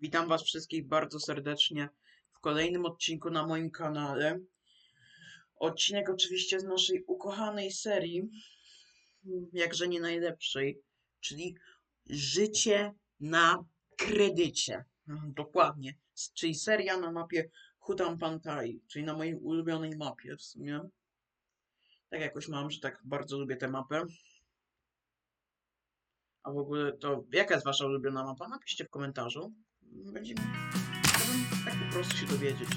Witam Was wszystkich bardzo serdecznie w kolejnym odcinku na moim kanale. Odcinek oczywiście z naszej ukochanej serii, jakże nie najlepszej, czyli Życie na kredycie. Mhm, Dokładnie, czyli seria na mapie Hutan Pantai, czyli na mojej ulubionej mapie w sumie. Tak jakoś mam, że tak bardzo lubię tę mapę. A w ogóle to jaka jest Wasza ulubiona mapa? Napiszcie w komentarzu. Chciałbym tak po prostu się dowiedzieć.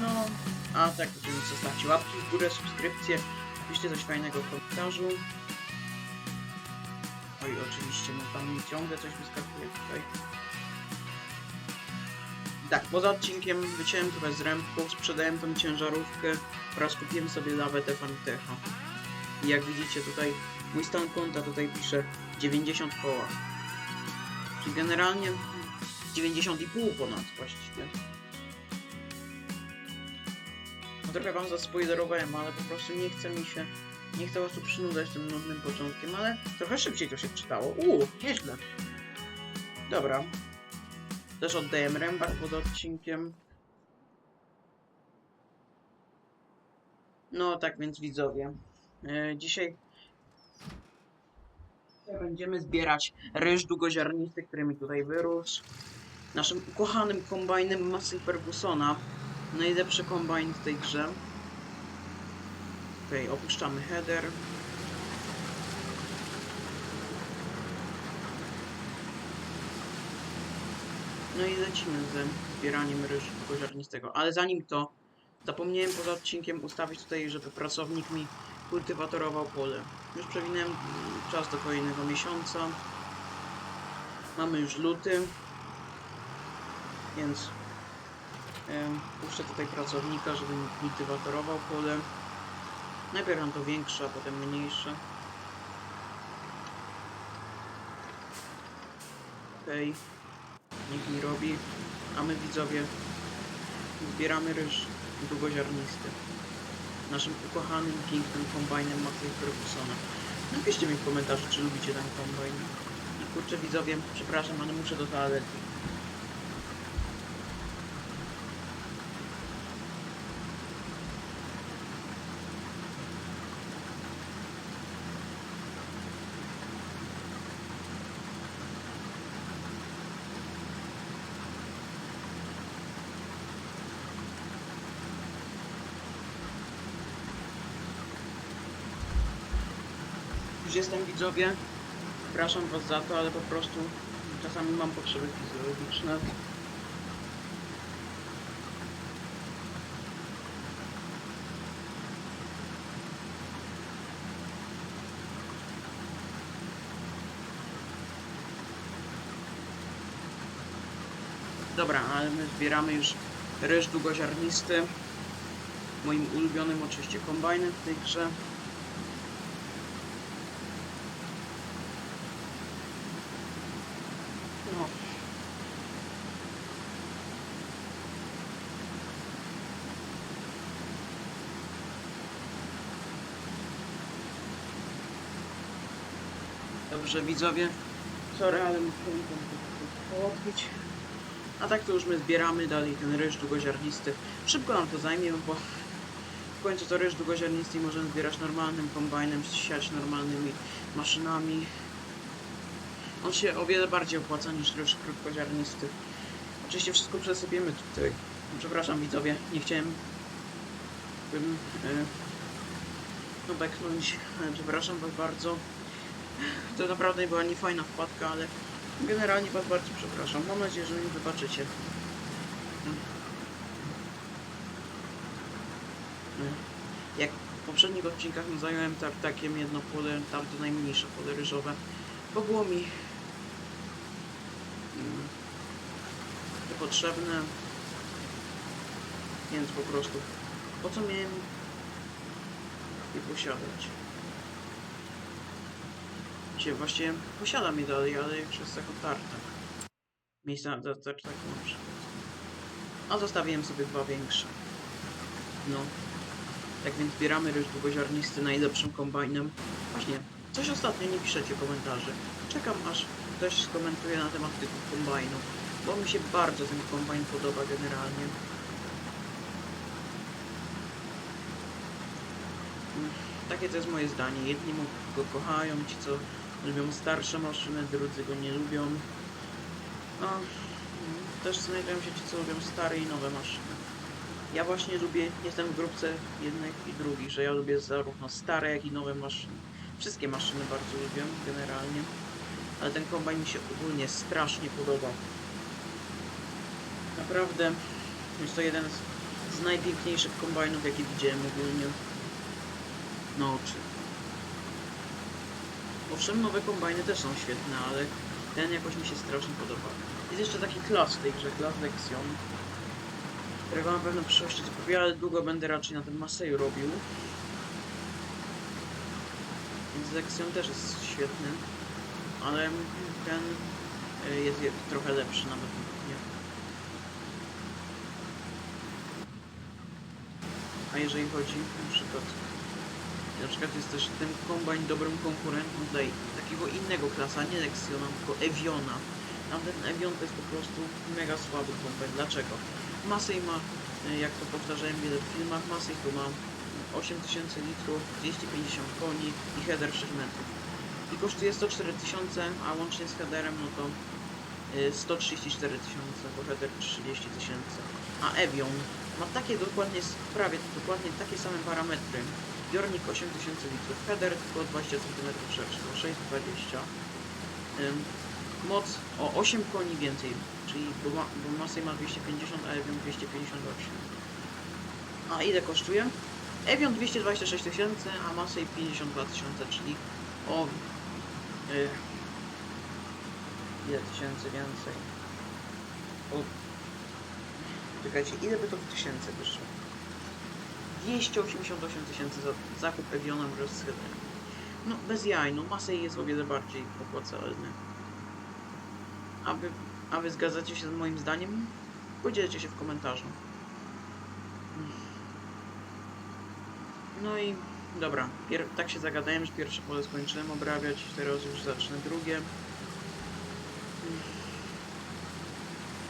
No, a tak, oczywiście zostawcie łapki w górę, subskrypcję, napiszcie coś fajnego w komentarzu. Oj, oczywiście, no tam ciągle coś wyskakuje tutaj. Tak, poza odcinkiem wyciąłem trochę z rębką, sprzedałem tą ciężarówkę oraz kupiłem sobie lawetę Fantecha. I jak widzicie tutaj, mój stan konta tutaj pisze 90 koła. Czyli generalnie 90,5 ponad właściwie. No trochę wam zaspoilerowałem, ale po prostu nie chce mi się, nie chcę was tu przynudzać tym nudnym początkiem, ale trochę szybciej to się czytało. Uuu, nieźle. Dobra. Też oddajemy rębak pod odcinkiem. No tak więc widzowie. E, dzisiaj Będziemy zbierać ryż długoziarnisty, który mi tutaj wyrósł. Naszym ukochanym kombajnem Massey Fergusona. Najlepszy kombajn w tej grze. Tutaj opuszczamy header. No i lecimy ze zbieraniem ryżu długoziarnistego. Ale zanim to, zapomniałem poza odcinkiem ustawić tutaj, żeby pracownik mi kultywatorował pole. Już przewinąłem czas do kolejnego miesiąca. Mamy już luty, więc puszczę tutaj pracownika, żeby mi kultywatorował pole. Najpierw mam to większe, a potem mniejsze. Okej, niech mi robi, a my widzowie zbieramy ryż długoziarnisty naszym ukochanym, pięknym kombajnem Maciej Fergusona. Napiszcie mi w komentarzu, czy lubicie ten kombajn. I kurczę widzowie, przepraszam, ale muszę do toalety. Już jestem widzowie. Przepraszam was za to, ale po prostu czasami mam potrzeby fizjologiczne. Dobra, ale my zbieramy już ryż długoziarnisty. Moim ulubionym oczywiście kombajnem w tej grze. Dobrze, widzowie. Sorry, ale muszę to połatwić. A tak to już my zbieramy dalej ten ryż długoziarnisty. Szybko nam to zajmie, bo w końcu to ryż długoziarnisty możemy zbierać normalnym kombajnem, siać normalnymi maszynami. On się o wiele bardziej opłaca niż ryż krótkoziarnisty. Oczywiście wszystko przesypiemy tutaj. Przepraszam widzowie, nie chciałem bym e, no beknąć. E, Przepraszam was bardzo. To naprawdę była niefajna wpadka, ale generalnie was bardzo przepraszam. Mam nadzieję, że mi wybaczycie. Jak w poprzednich odcinkach no, zająłem tartakiem jedno pole, tamto najmniejsze pole ryżowe, bo było mi mm, niepotrzebne, więc po prostu po co miałem je posiadać? Się właściwie posiadam je dalej, ale już jest jako tartak. Miejsca do tartaku na przykład. A zostawiłem sobie dwa większe. No. Tak więc zbieramy ryż długoziarnisty najlepszym kombajnem. Właśnie, coś ostatnio nie piszecie komentarzy. Czekam aż ktoś skomentuje na temat tego kombajnu, bo mi się bardzo ten kombajn podoba generalnie. Takie to jest moje zdanie. Jedni go kochają, ci co lubią starsze maszyny, drudzy go nie lubią. No, też znajdują się ci, co lubią stare i nowe maszyny. Ja właśnie lubię, jestem w grupce jednych i drugich, że ja lubię zarówno stare, jak i nowe maszyny. Wszystkie maszyny bardzo lubię, generalnie. Ale ten kombajn mi się ogólnie strasznie podoba. Naprawdę jest to jeden z, najpiękniejszych kombajnów, jakie widziałem ogólnie na oczy. Owszem, nowe kombajny też są świetne, ale ten jakoś mi się strasznie podoba. Jest jeszcze taki klas w tej grze, klas Lexion, którego na pewno w przyszłości kupię, ale długo będę raczej na tym Maseju robił. Więc Lexion też jest świetny, ale ten y, jest je- trochę lepszy nawet nie. A jeżeli chodzi na przykład na przykład jest też ten kombajn dobrym konkurentem tutaj takiego innego klasa, nie Lexiona, tylko Eviona. Tamten Evion to jest po prostu mega słaby kombajn. Dlaczego? Masej ma, e, jak to powtarzałem w filmach, Masej tu ma 8000 litrów, 250 koni i header 6 metrów. I kosztuje 104 tysiące, a łącznie z headerem no to e, 134 tysiące, bo header 30 tysięcy. A Evion ma takie dokładnie, prawie dokładnie takie same parametry. Zbiornik 8000 litrów, header tylko 20 cm szerszy, bo 620. Ym, moc o 8 koni więcej, czyli bo, ma, bo Massey ma 250, a Evian 258. A ile kosztuje? Evian 226 tysięcy, a Massey 52 tysiące, czyli o y, ile tysięcy więcej? O, czekajcie, ile by to w tysięcy wyszło? 288 tysięcy za zakup Eviona wraz z. No bez jaj, no Masej jest o wiele bardziej opłacalny. A wy, a wy zgadzacie się z moim zdaniem? Podzielcie się w komentarzu. No i dobra, tak się zagadałem, że pierwsze pole skończyłem obrabiać, teraz już zacznę drugie.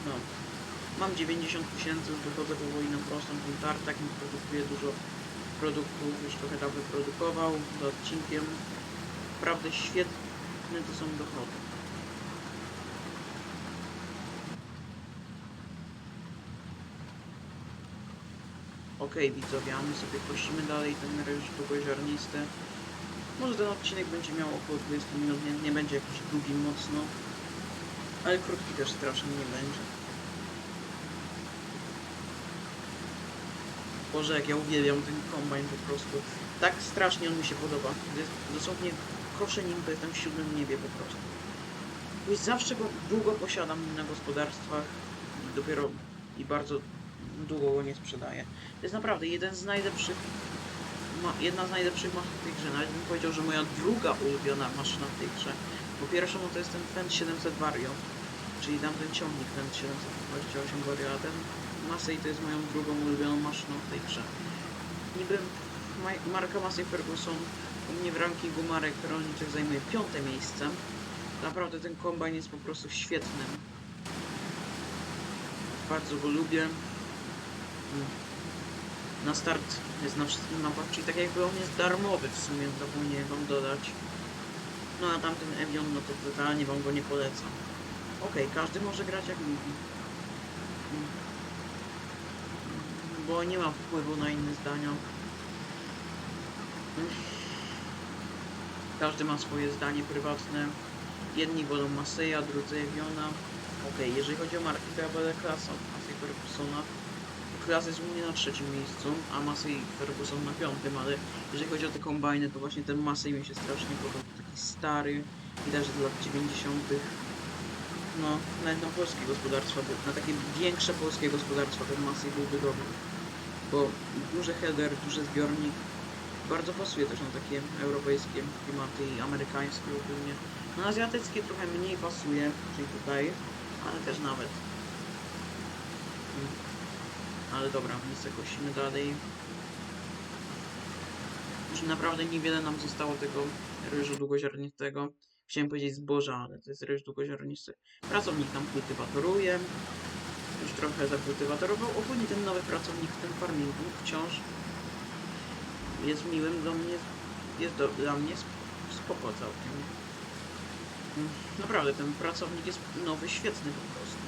No. Mam 90 tysięcy, już wychodzę powoli na prostą. Ten tartak mi produkuje dużo produktów, już trochę tam wyprodukował do odcinkiem. Naprawdę świetne to są dochody. Okej widzowie, a my sobie kosimy dalej ten ryż długoziarnisty. Może ten odcinek będzie miał około 20 minut, nie, nie będzie jakiś długi mocno. Ale krótki też strasznie nie będzie. Boże, jak ja uwielbiam ten kombajn po prostu. Tak strasznie on mi się podoba. Dosłownie koszę nim, to jestem w siódmym niebie po prostu. Bo zawsze go długo posiadam na gospodarstwach dopiero i bardzo długo go nie sprzedaję. To jest naprawdę jeden z najlepszych ma, jedna z najlepszych maszyn w tej grze. Nawet bym powiedział, że moja druga ulubiona maszyna w tej grze. Po pierwszą no to jest ten Fendt 700 Vario, czyli tamten ciągnik Fendt 728 Vario, a ten Massey to jest moją drugą ulubioną maszyną w tej grze. Niby ma- marka Massey Ferguson u mnie w rankingu marek rolniczych zajmuje piąte miejsce. Naprawdę ten kombajn jest po prostu świetnym. Bardzo go lubię. Mm. Na start jest na wszystkich mapach, czyli tak jakby on jest darmowy w sumie, zapomniałem wam dodać. No a tamten Evion, no to totalnie wam go nie polecam. Okej, każdy może grać jak lubi. Bo nie ma wpływu na inne zdania. Każdy ma swoje zdanie prywatne. Jedni wolą Maseja, drudzy Eviona. Okej, jeżeli chodzi o marki, to ja będę klasą Massey Fergusona. Klas jest u mnie na trzecim miejscu, a Massey Ferguson na piątym, ale jeżeli chodzi o te kombajny, to właśnie ten Massey mi się strasznie podoba. Taki stary, widać, że z lat 90. No, nawet na polskie gospodarstwa, na takie większe polskie gospodarstwa ten Massey byłby dobry. Bo duży header, duży zbiornik, bardzo pasuje też na takie europejskie klimaty i amerykańskie ogólnie. No azjatyckie trochę mniej pasuje, czyli tutaj, ale też nawet. Mm. Ale dobra, se kosimy dalej. Już naprawdę niewiele nam zostało tego ryżu długoziarnistego. Chciałem powiedzieć zboża, ale to jest ryż długoziarnisty. Pracownik tam kultywatoruje. Już trochę zakultywatorował. Ogólnie ten nowy pracownik w tym farmingu wciąż jest miłym do mnie, jest do, dla mnie sp- spoko całkiem. Naprawdę, ten pracownik jest nowy, świetny po prostu.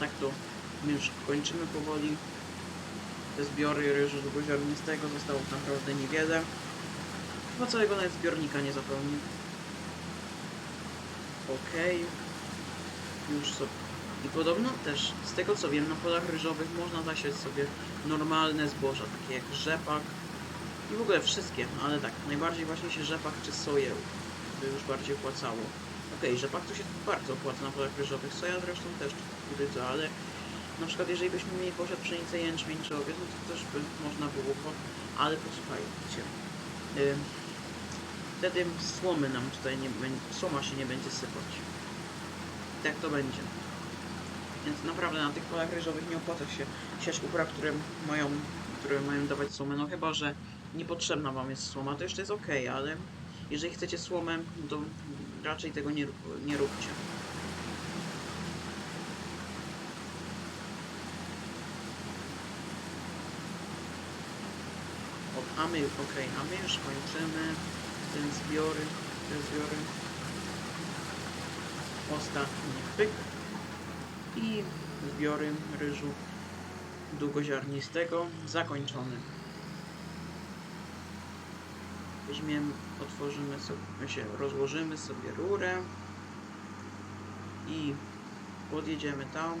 Tak to my już kończymy powoli. Te zbiory ryżu długoziarnistego zostało naprawdę niewiele. Chyba całego nawet zbiornika nie zapełni. Okej. Już sobie. I podobno też, z tego co wiem, na polach ryżowych można zasiać sobie normalne zboża, takie jak rzepak i w ogóle wszystkie, ale tak, najbardziej właśnie się rzepak czy soję by już bardziej opłacało. Okej, rzepak to się bardzo opłaca na polach ryżowych, soja zresztą też kukurydza, ale na przykład jeżeli byśmy mieli posiad pszenicę, jęczmień czy owiec, no to też by można było, ale posłuchajcie. Ym, wtedy słomy nam tutaj nie będzie, słoma się nie będzie sypać. Tak to będzie. Więc naprawdę na tych polach ryżowych nie opłaca się siać upraw, które mają, które mają dawać słomę. No chyba, że niepotrzebna wam jest słoma, to jeszcze jest ok, ale jeżeli chcecie słomę, to raczej tego nie, nie róbcie. O, a my, okej, a my już kończymy ten zbiory, te zbiory. Ostatni pyk i zbiory ryżu długoziarnistego zakończony. Weźmiemy, otworzymy sobie, się, rozłożymy sobie rurę i podjedziemy tam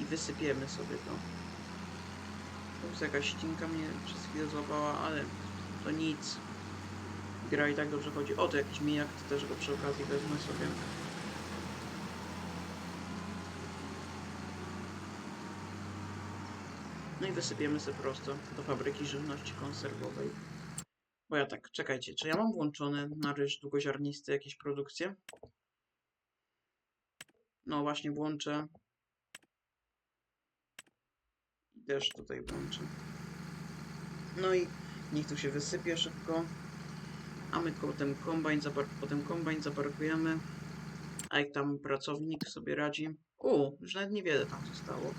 i wysypiemy sobie to. Ups, jakaś ścinka mnie przez chwilę złapała, ale to nic. Gra i tak dobrze chodzi. O, to jakiś mijak, to też go przy okazji wezmę sobie. No i wysypiemy sobie prosto do fabryki żywności konserwowej. Bo ja tak, czekajcie, czy ja mam włączone na ryż długoziarnisty jakieś produkcje? No właśnie włączę. I też tutaj włączę. No i niech tu się wysypie szybko. A my potem kombajn, potem kombajn zaparkujemy. A jak tam pracownik sobie radzi? U, już nawet niewiele tam zostało.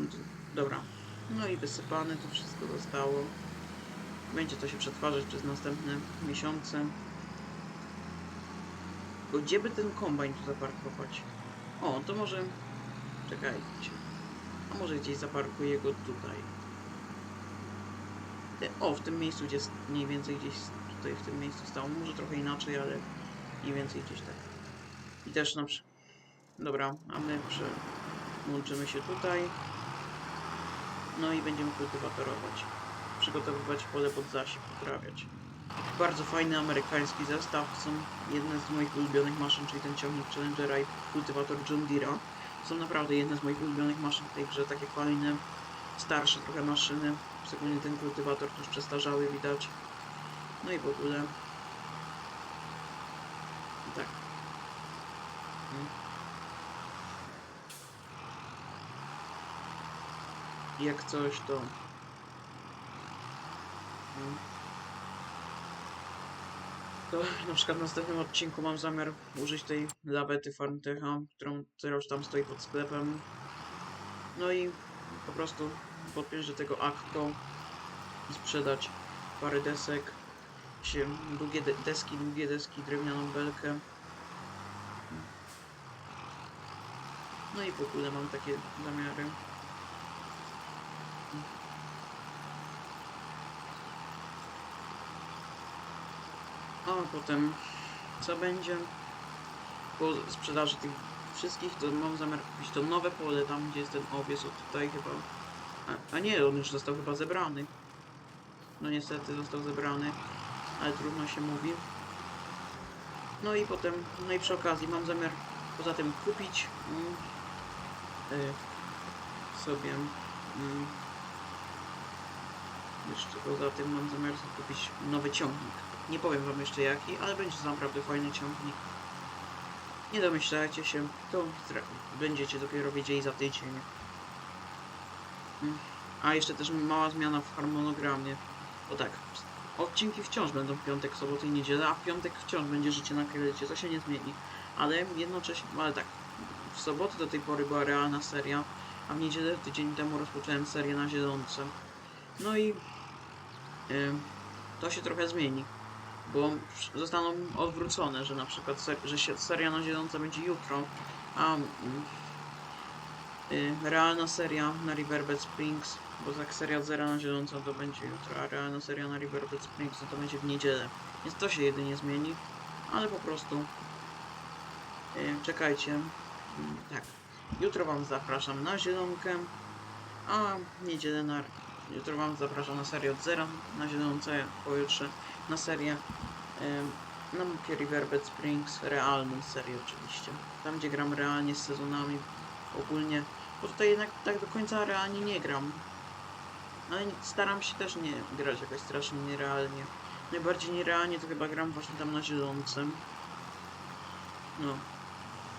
On tu- Dobra. No i wysypane to wszystko zostało. Będzie to się przetwarzać przez następne miesiące. Gdzie by ten kombajn tu zaparkować? O, to może... Czekajcie. A może gdzieś zaparkuję go tutaj. O, w tym miejscu, gdzie mniej więcej gdzieś tutaj w tym miejscu stało. Może trochę inaczej, ale mniej więcej gdzieś tak. I też na przykład... Dobra, a my przełączymy się tutaj. No i będziemy kultywatorować. Przygotowywać pole pod zasiew, uprawiać. Bardzo fajny amerykański zestaw. Są jedne z moich ulubionych maszyn, czyli ten ciągnik Challengera i kultywator John Deere'a. Są naprawdę jedne z moich ulubionych maszyn w tej grze, takie fajne, starsze trochę maszyny. Szczególnie ten kultywator to już przestarzały widać. No i w ogóle. Tak. Mm. Jak coś to... Mm. To na przykład w następnym odcinku mam zamiar użyć tej lawety Farmtecha, którą już tam stoi pod sklepem. No i po prostu podpiąć do tego akko i sprzedać parę desek, się długie de deski, długie deski, drewnianą belkę. No i w ogóle mam takie zamiary. A potem co będzie? Po sprzedaży tych wszystkich to mam zamiar kupić to nowe pole tam gdzie jest ten owiec od tutaj chyba. A, a nie, on już został chyba zebrany. No niestety został zebrany, ale trudno się mówi. No i potem, no i przy okazji mam zamiar poza tym kupić mm, y, sobie mm, jeszcze poza tym mam zamiar kupić nowy ciągnik. Nie powiem wam jeszcze jaki, ale będzie to naprawdę fajny ciągnik. Nie domyślajcie się, to będziecie dopiero wiedzieli za tydzień. Mm. A jeszcze też mała zmiana w harmonogramie. Bo tak, odcinki wciąż będą piątek, sobotę i niedzielę, a w piątek wciąż będzie życie na kredycie, to się nie zmieni. Ale jednocześnie, ale tak, w sobotę do tej pory była realna seria, a w niedzielę tydzień temu rozpocząłem serię na zielonce. No i y, to się trochę zmieni, bo zostaną odwrócone, że na przykład ser, że się, seria na zielonce będzie jutro, a mm, y, realna seria na Riverbed Springs, bo tak seria zera na zielonco to będzie jutro, a realna seria na Riverbed Springs no to będzie w niedzielę. Więc to się jedynie zmieni, ale po prostu y, czekajcie. Mm, Tak, jutro Wam zapraszam na zielonkę, a niedzielę na... Jutro Wam zapraszam na serię od zera na zielonce, pojutrze na serię na mapie Riverbed Springs, realną serię oczywiście. Tam gdzie gram realnie z sezonami ogólnie, bo tutaj jednak tak do końca realnie nie gram. Ale staram się też nie grać jakoś strasznie nierealnie. Najbardziej nierealnie to chyba gram właśnie tam na zielącym. No.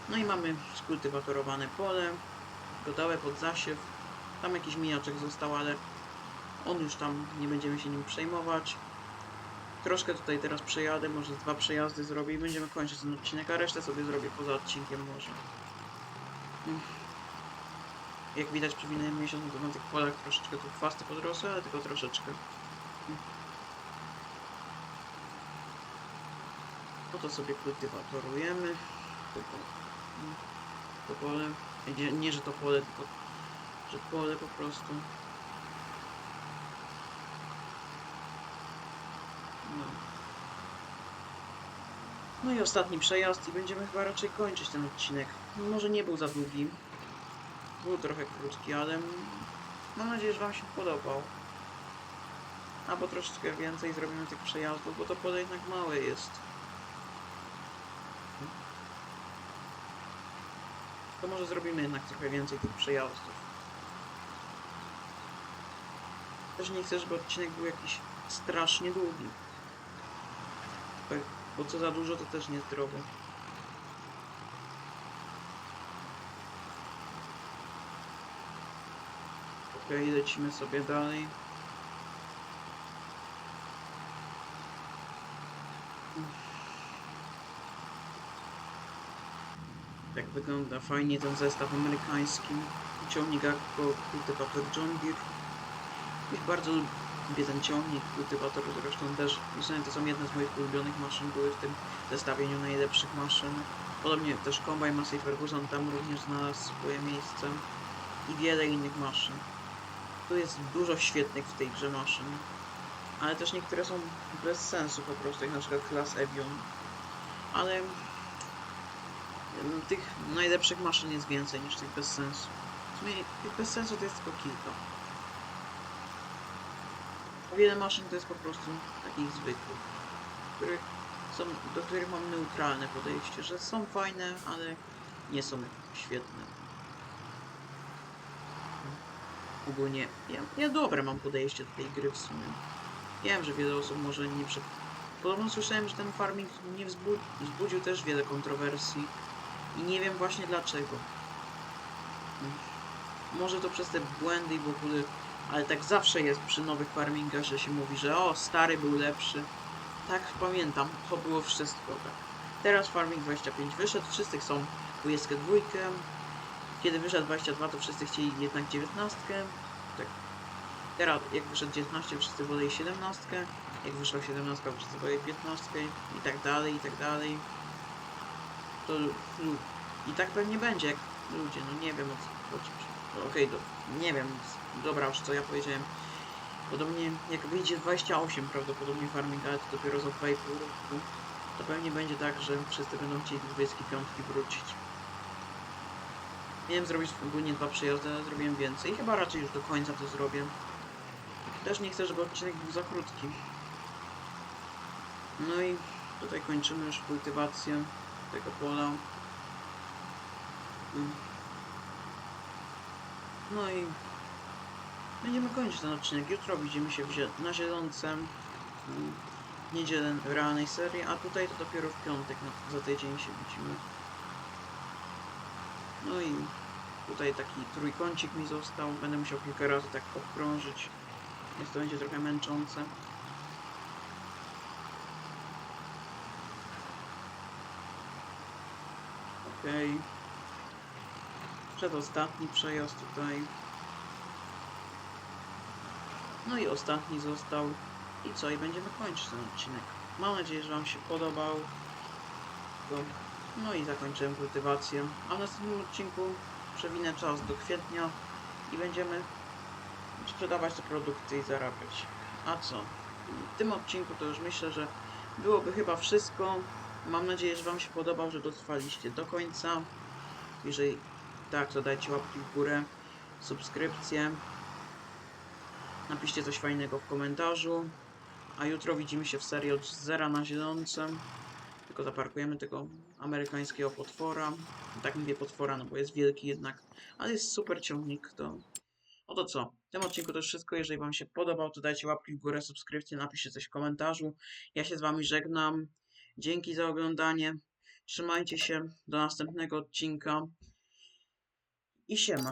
No i mamy skultywatorowane pole, gotowe pod zasiew. Tam jakiś mijaczek został, ale on już tam, nie będziemy się nim przejmować. Troszkę tutaj teraz przejadę, może dwa przejazdy zrobię i będziemy kończyć ten odcinek, a resztę sobie zrobię poza odcinkiem może. Jak widać przy minionym miesiącu to na tych polach troszeczkę tu chwasty podrosły, ale tylko troszeczkę. No to sobie kultywatorujemy. To, po- mm, to pole. Nie, nie, że to pole, tylko że pole po prostu. No. No i ostatni przejazd i będziemy chyba raczej kończyć ten odcinek. Może nie był za długi. Był trochę krótki, ale mam nadzieję, że Wam się podobał. Albo troszeczkę więcej zrobimy tych przejazdów, bo to pole jednak małe jest. To może zrobimy jednak trochę więcej tych przejazdów. Też nie chcę, żeby odcinek był jakiś strasznie długi. Tak, Bo co za dużo to też niezdrowo. Okej, lecimy sobie dalej. Tak wygląda fajnie ten zestaw amerykański. Ciągnik jako kultywator John Deere. Bardzo ciągnik, kultywator zresztą też. I to są jedne z moich ulubionych maszyn, były w tym zestawieniu najlepszych maszyn. Podobnie też Combine Massey Ferguson tam również znalazł swoje miejsce. I wiele innych maszyn. Tu jest dużo świetnych w tej grze maszyn. Ale też niektóre są bez sensu po prostu, jak na przykład Class Evion. Ale tych najlepszych maszyn jest więcej niż tych bez sensu. W sumie tych bez sensu to jest tylko kilka. Wiele maszyn to jest po prostu takich zwykłych, których są, do których mam neutralne podejście, że są fajne, ale nie są świetne. Ogólnie ja, ja dobre mam podejście do tej gry w sumie. Wiem, że wiele osób może nie przy... Podobno słyszałem, że ten farming nie wzbu... wzbudził też wiele kontrowersji i nie wiem właśnie dlaczego. Może to przez te błędy i w ogóle, ale tak zawsze jest przy nowych farmingach, że się mówi, że o, stary był lepszy. Tak, pamiętam, to było wszystko tak. Teraz Farming 25 wyszedł, wszyscy chcą 22. Kiedy wyszedł 22, to wszyscy chcieli jednak 19. Tak. Teraz, jak wyszedł 19, wszyscy woleli 17. Jak wyszła 17, wszyscy woleli 15. I tak dalej, i tak dalej. To i tak pewnie będzie, jak ludzie, no nie wiem o co chodzi. No, Okej, do, nie wiem, dobra już co ja powiedziałem. Podobnie jak wyjdzie 28 prawdopodobnie farming, ale to dopiero za 2,5 roku, to pewnie będzie tak, że wszyscy będą chcieli do 25 wrócić. Miałem zrobić ogólnie dwa przejazdy, ale zrobiłem więcej chyba raczej już do końca to zrobię. Też nie chcę, żeby odcinek był za krótki. No i tutaj kończymy już kultywację tego pola. Mm. No i będziemy kończyć ten odcinek. Jutro widzimy się na Zielącem mm, w niedzielę w realnej serii, a tutaj to dopiero w piątek, no, za tydzień się widzimy. No i tutaj taki trójkącik mi został, będę musiał kilka razy tak obkrążyć, więc to będzie trochę męczące. Okej. Okay. Przedostatni przejazd tutaj. No i ostatni został. I co? I będziemy kończyć ten odcinek. Mam nadzieję, że Wam się podobał. No i zakończyłem kultywację. A w następnym odcinku przewinę czas do kwietnia i będziemy sprzedawać te produkty i zarabiać. A co? W tym odcinku to już myślę, że byłoby chyba wszystko. Mam nadzieję, że Wam się podobał, że dotrwaliście do końca. Jeżeli tak, to dajcie łapki w górę, subskrypcję. Napiszcie coś fajnego w komentarzu. A jutro widzimy się w serii od zera na zieloncem. Tylko zaparkujemy tego amerykańskiego potwora. Tak mówię potwora, no bo jest wielki jednak, ale jest super ciągnik, to... Oto co, w tym odcinku to już wszystko. Jeżeli Wam się podobał, to dajcie łapki w górę, subskrypcję, napiszcie coś w komentarzu. Ja się z Wami żegnam. Dzięki za oglądanie. Trzymajcie się. Do następnego odcinka. I siema.